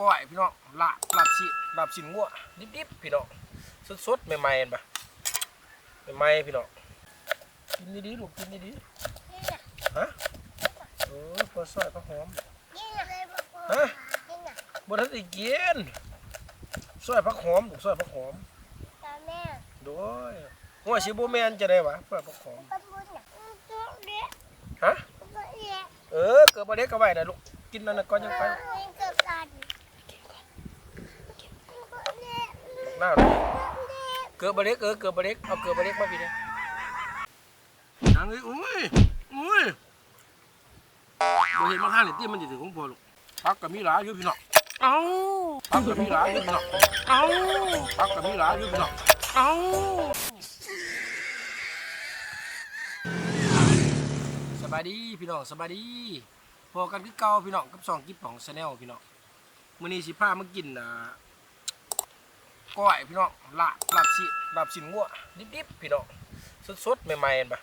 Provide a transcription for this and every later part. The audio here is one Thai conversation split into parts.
ก้อยพี่น้องลาบลาบสิลาบสินงัวดิบๆพี่น้องสดๆใหม่ๆเห็นปะใหม่ๆพี่น้องกินดีๆลูกกินดีๆฮะเออพอซอยพอหอมฮะบ่ทันได้กินซอยผักหอมลูกซอยผักหอมโดยหัวสิบ่แม่นจะได้วะซอยผักหอมฮะเออเกิดบ่ได้ก็ไว้นะลูกกินนั่นน่ะก่อนยังไป หน้าลูกเกิดบ่ได้เออเกิดบ่ได้เอาเกิดบ่ได้มาพี่เด้ยังเอ้ยอุ้ยอุ้ยบ่เห็นมาข้างนี่ติมันสิถึงของพ่อลูกผักก็มีหลายอยู่พี่น้องเอ้าผักก็มีหลายอยู่พี่น้องเอ้าผักก็มีหลายอยู่พี่น้องเอ้าสบายดีพี่น้องสบายดีพอกันคือเก่าพี่น้องกับสองกิ๊บของชาแนลพี่น้องมื้อนี้สิพามากินอ่า ก้อยพี่น้องลาบลาบสิลาบสินงัวดิบๆพี่น้องสดๆใหม่ๆเห็นปะ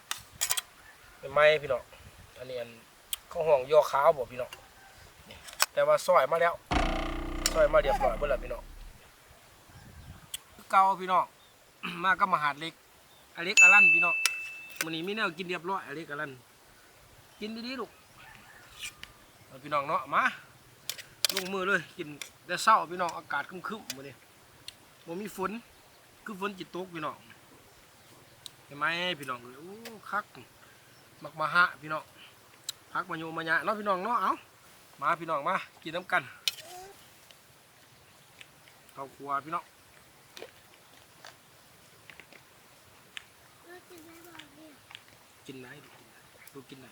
ใหม่ๆพี่น้องอันนี้อันข้าวห่องยอขาวบ่พี่น้องแต่ว่าซอยมาแล้วซอยมาเรียบร้อยเบิดแล้วพี่น้องเก่าพี่น้องมากับมหาดเล็กอเล็กอลันพี่น้องมื้อนี้มีแนวกินเรียบร้อยอเล็กอลันกินดีๆลูกพี่น้องเนาะมาลงมือเลยกินแต่เช้าพี่น้องอากาศคึ้มๆมื้อนี้ บ่มีฝน คือฝนจิตตกพี่น้องเห็นไหมพี่น้องเอ้ยโอ้คักมักมาหะพี่น้องพักมาโยมาหยะเนาะพี่น้องเนาะเอามาพี่น้องมากินน้ำกันข้าวครัวพี่น้องกินไหนดูกินไหน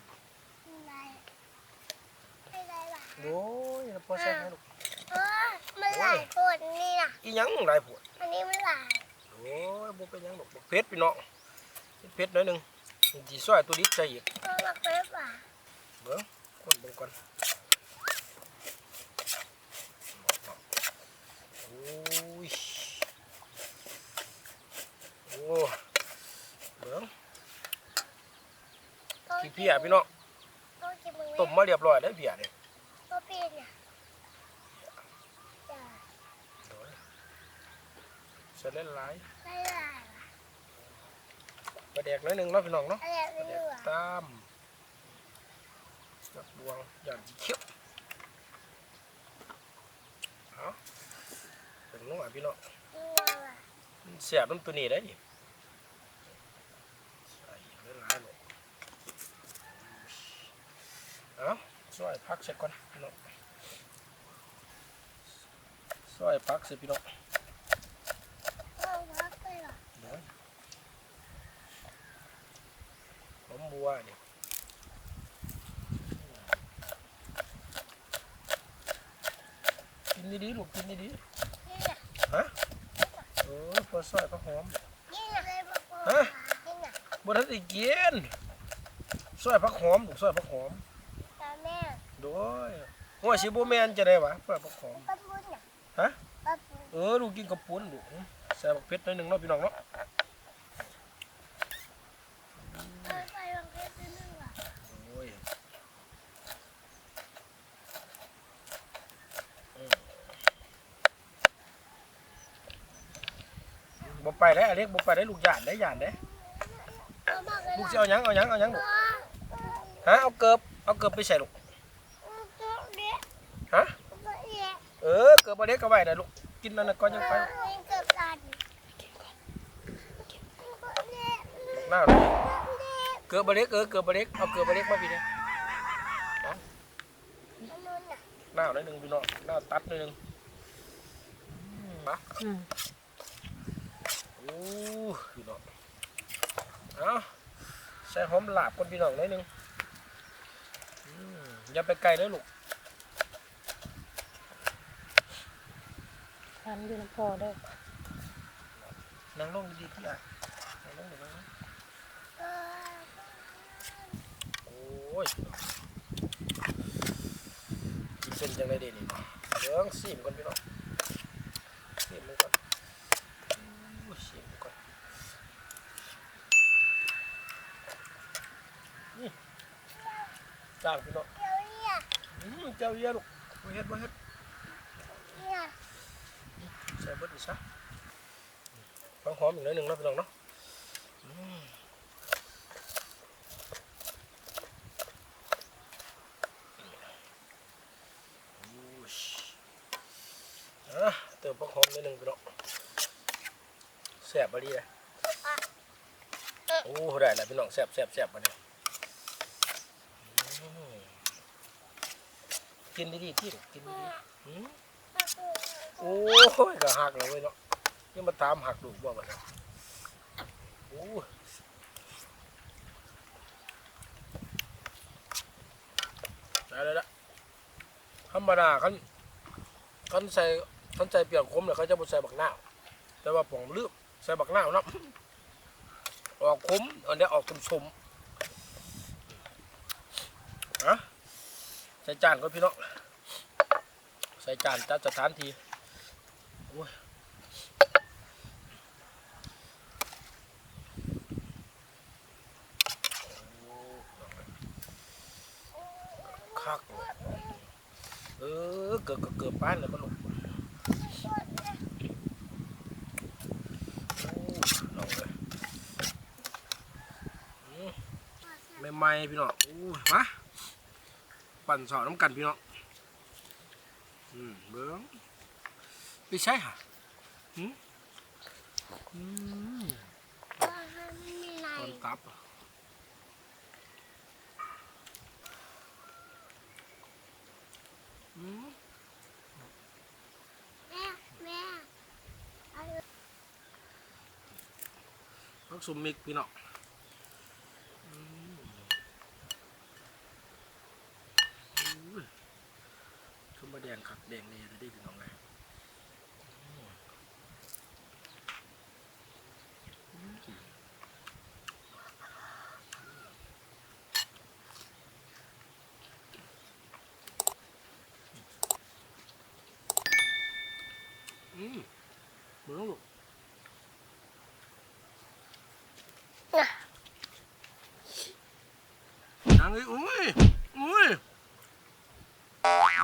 โอ้ยพอใช่ไหมลูกมัน หลายปวดนี่นะอีหยังหลายปวดอันนี้มันหลายโอ้ยบ่เป็นหยังดอกบ่เผ็ดพี่น้องเผ็ดหน่อยหนึงสิซอยตัวนี้ใจอีกเพราะมันเป็นหวานเบิ่งคนเบิ่งก่อนโอ้ยโอ้เบิ่งขี้เพียพี่น้องก็กินมึงต้มมาเรียบร้อยแล้วเพียนี่ก็เป็นอะจ้ะ โดย เสร็จแล้วหลายไม่หลายปลาแดกหน้อยหนึงเนาะพี่น้องเนาะอะไรปไม่ลาแดรู้กอะตามจับดวงอย่างสีเขียวเอาถึงน้องอะพี่น้องนี่อะเสียบน้ำตัวนี้ได้ดิใส่หลายๆเลยเอาซอยพักเสร็จก่อนพี่น้องซอยพักเสร็จพี่น้อง เอาพักไปหรอ เดี๋ยวหอมบัวนี่กิน ดีๆลูกกินดีนี่น่ะๆฮะเออพอซอยพอหอมนี่น่ะเลยบอกว่าฮะนี่น่ะบ่ทันได้กินซอยผักหอมลูกซอยผักหอมตาแม่โดยหัวสิบ่แม่นจะได้วะซอยผักหอมป้าปุ้นน่ะฮะป้าปุ้นเออลูกกินกับปุ้นลูกใส่บักเผ็ดหน่อยหนึงเนาะพี่น้องเนาะ เอาไปลองเล่นดูหนึ่งอะ โอ้ยอืมบ่ ไปได้อเล็กบ่ไปได้ลูกหย่านได้หย่านได้ลูกสิเอาหยังเอาหยังเอาหยังลูกฮะเอาเกิบเอาเกิบไปใส่ลูกฮะเออเกิบบ่เล็กก็ไว้ได้ลูกกินนั่นน่ะก่อนยังไปเอาเล่นกับกันตัวหน้าลูกตัวเล็กเกิดบะเล็กเออเกิดบะเล็กเอาเกิดบะเล็กมาพี่เนี่ยอันนู้นน่ะหน้าหน่อยหนึ่งพี่น้องหน้าตัดหน่อยหนึ่งมา พี่น้องเอาใส่หอมหลาบคนพี่น้องหน่อยหนึ่งอืมอย่าไปไกลเลยลูกทำอยู่น้ำพอเด้อนั่งลงดีๆที่อะนั่งลงเดี๋ยวนั่งลงเออโอ้ยกินเป็นจังไรเด่นนี่เดี๋ยวซีมก่อนพี่น้องซีมมันก่อนโอ้ยซีมมันก่อนนี่ จ้างพี่น้องเดี๋ยวเนี่ยอืมเจ้าเยี่ยลูกมาเฮ็ดมาเฮ็ดซะฟังหอมอีกหน่อยหนึ่งเนาะพี่น้องเนาะอืมโอ้ยอะเติมฟังหอมหน่อยหนึ่งพี่น้องแซ่บบดีเลยโอ้ได้แล้วพี่น้องแซ่บแซ่บแซ่บมาเนี่ยอืม กินดีๆที่กินดีๆอืมโอ้ยก็หักเลยเว้ยเนาะนี่มาตามหักดูบ่มาเนี่ยโอ้ยได้แล้วละธรรมดาคันคันใส่คันใส่เปียกคมเนี่ยเขาจะบ่ใส่บักหน้าวแต่ว่าผมลืมใส่บักหน้าวเนาะออกคมอันนี้ออกสมๆอะ ใส่จานก็พี่น้องใส่จานจัดสถานทีคักเออเกือบเกือบเกือบป้านเลยก็ลงโอ้ลองเลยอืมใหม่ๆพี่น้องอู้มา ปั่นสอนน้ำกันพี่น้องอืมเบิ้งไม่ใช่ค่ะอืมอืมไม่มีอะไรตอนตับอะอืมแม่แม่ผักสุมมิกพี่น้องอืมอุ้ยขึ้นมา แดงขักแดงเนี่ยจะได้พี่น้องไงอืมเบิ่งลูกนางเอ้ยอุ้ยอุ้ยบ่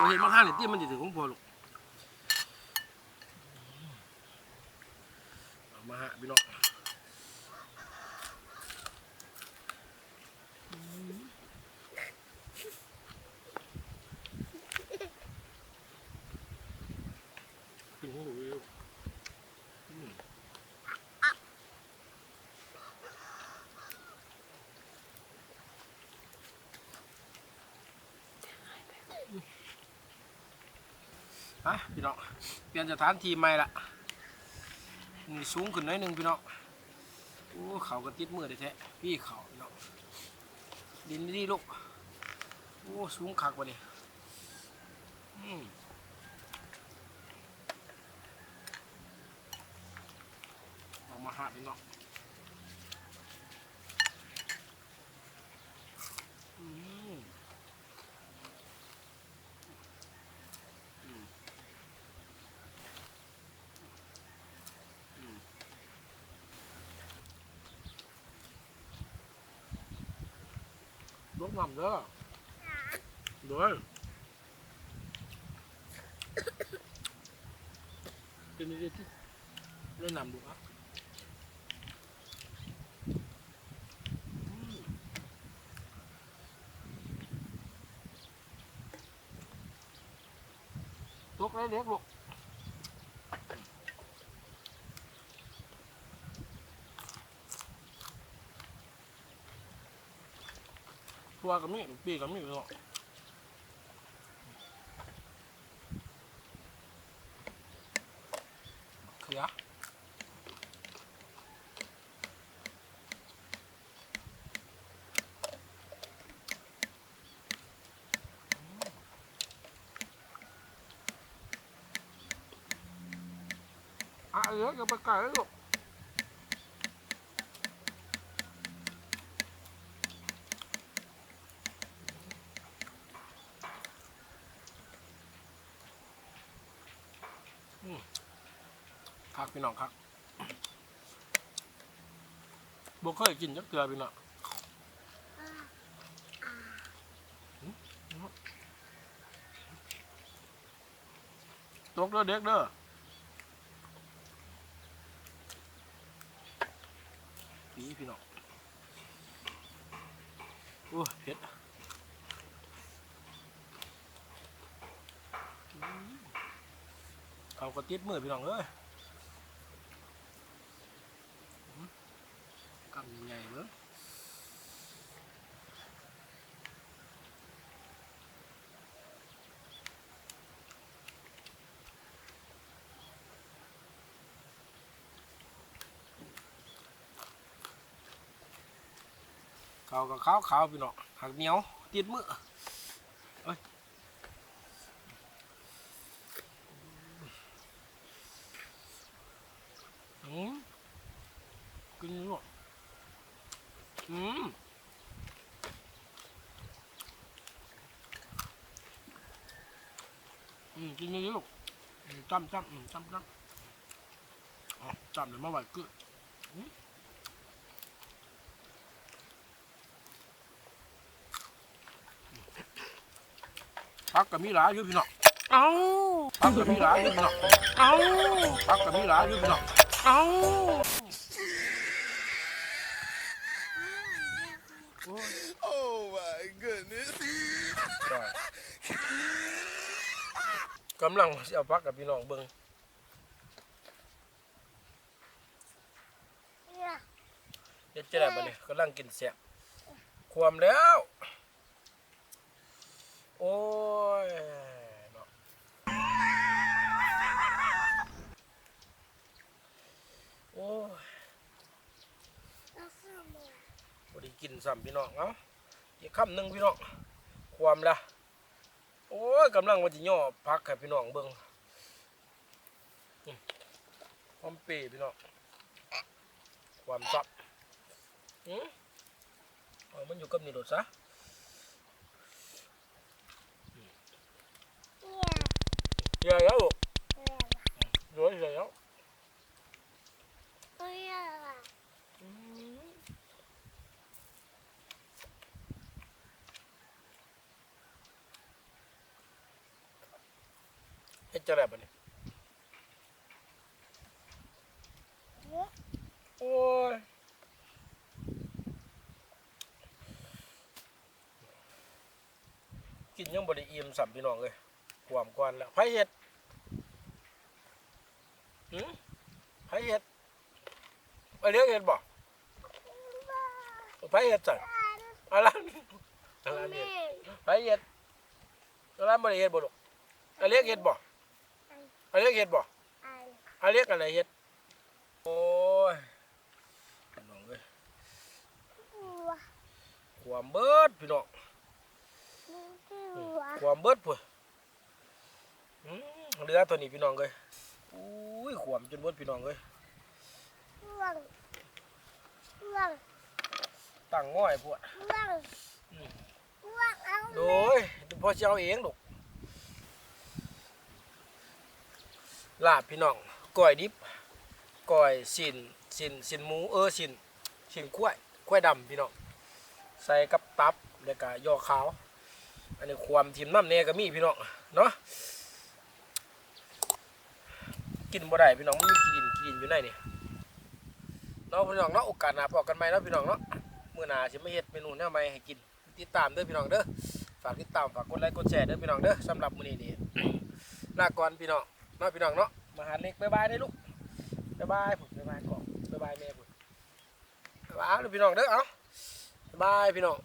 เห็นมาข้างนี่ที่มันจะถึงของพ่อลูกเอามาฮะพี่น้องกินของหนูอยู่อืม ฮะพี่น้องเปลี่ยนสถานที่ใหม่ละนี่สูงขึ้นหน่อยหนึ่งพี่น้องโอ้เขาก็ติดมือได้แท้พี่เขาพี่น้องดินดีลูกโอ้สูงคักกว่านี่อืมเอามาหาพี่น้องอืม ลกน้ำเด้อเด้อกินดีๆที่เล่นน้ำดูอะอืมตกเล็กๆลูกตั วกับมีปีกับมีเนาะเขืออะเดี๋ยวจะไปไก่ลูก คักพี่น้องคักบุกเคยกินจักเกลือพี่น้องตกเด้อเด็กเด้อนี่พี่น้องโอ้เผ็ด เอากระติดมือพี่น้องเอ้ยกำใหญ่ๆเบ้อเขากับขาวขาวๆพี่น้องหักเหนียวติดมือเอ้ยอืม กินลูกอืมอืมกินลูกอืมจ้ำจ้ำอืมจ้ำจ้ำอ๋อจ้ำเดี๋ยวมาไหวกึอืมพักกับมีหลายอยู่พี่น้องเอาพักกับมีหลายอยู่พี่น้องเอาพักกับมีหลายอยู่พี่น้องเอาโอ้ย Oh my goodness. ได้กำลังสิเอาพักกับพี่น้องเบิ่งเนี่ยเดี๋ยวจะได้บ่เนี่ยกำลังกินแซ่บความแล้ว โอ้ยเนาะโอ้ย แล้วข้าวหมู บไดี กินซ้ำพี่น้องเอ้าอีกคำหนึ่งพี่น้องความละโอ้ยกำลังว่าจะย่อพักให้พี่น้องเบิ่งอืมพร้อมเปรย์พี่น้องความซับอืมเอามันอยู่กับนี่โดดซะเนี่ยเดี๋ยวแล้วลูกเนี่ยเดี๋ยวเดี๋ยวเนี่ยอืมเฮ็ด จะได้ปะเนี่ยโอ้ยกินยังบริอิ่มสัมพี่น้องเลยความกวนแล้วไผเห็ดหืมไผเห็ดไปเลี้ยงเห็ดบ่ไผเห็ดจ้ะอะไรอะไรแม่เนี่ยไผเห็ดอะไรบริเห็ดบ่ลูกอะไรเลี้ยงเห็ดบ่ อะไรเลี้ยงเห็ดบ่อันอะไรเลี้ยงอะไรเห็ด โอ้ยพี่น้องเลยตัวความเบิดพี่น้องตัวความเบิดพุ่นอืมเรือตัวนี้พี่น้องเลยอุ้ยความจนเบิดพี่น้องเลยว่างว่างตั้งง่อยพวดว่างว่างเอาโดยพอจะเอาเองลูก ลาบพี่น้องก้อยดิบก้อยสินสินสินหมูเออสินสินกล้วยกล้วยดำพี่น้องใส่กับตับแล้วก็ยอขาว อันนี้ความทิมน้ำเนก็มีพี่น้องเนาะกินบ่ได้พี่น้องมันมีกินกินอยู่ในนี่เนาะพี่น้องเนาะโอกาสหน้าพอกันใหมเนาะพี่น้องเนาะมื้อหน้าสิมาเฮ็ดเมนูแนวใหม่ให้กินติดตามเด้อพี่น้องเด้อฝากติดตามฝากกดไลค์กดแชร์เด้อพี่น้องเด้อสำหรับมื้อนี้นี่ลาก่อนพี่น้อง เนาะพี่น้องเนาะมาหาเล็กบายบายเด้ลูกบายบายผมบายบายก่อนบายบายแม่ผมบายบายพี่น้องเด้อเอ้าบายพี่น้อง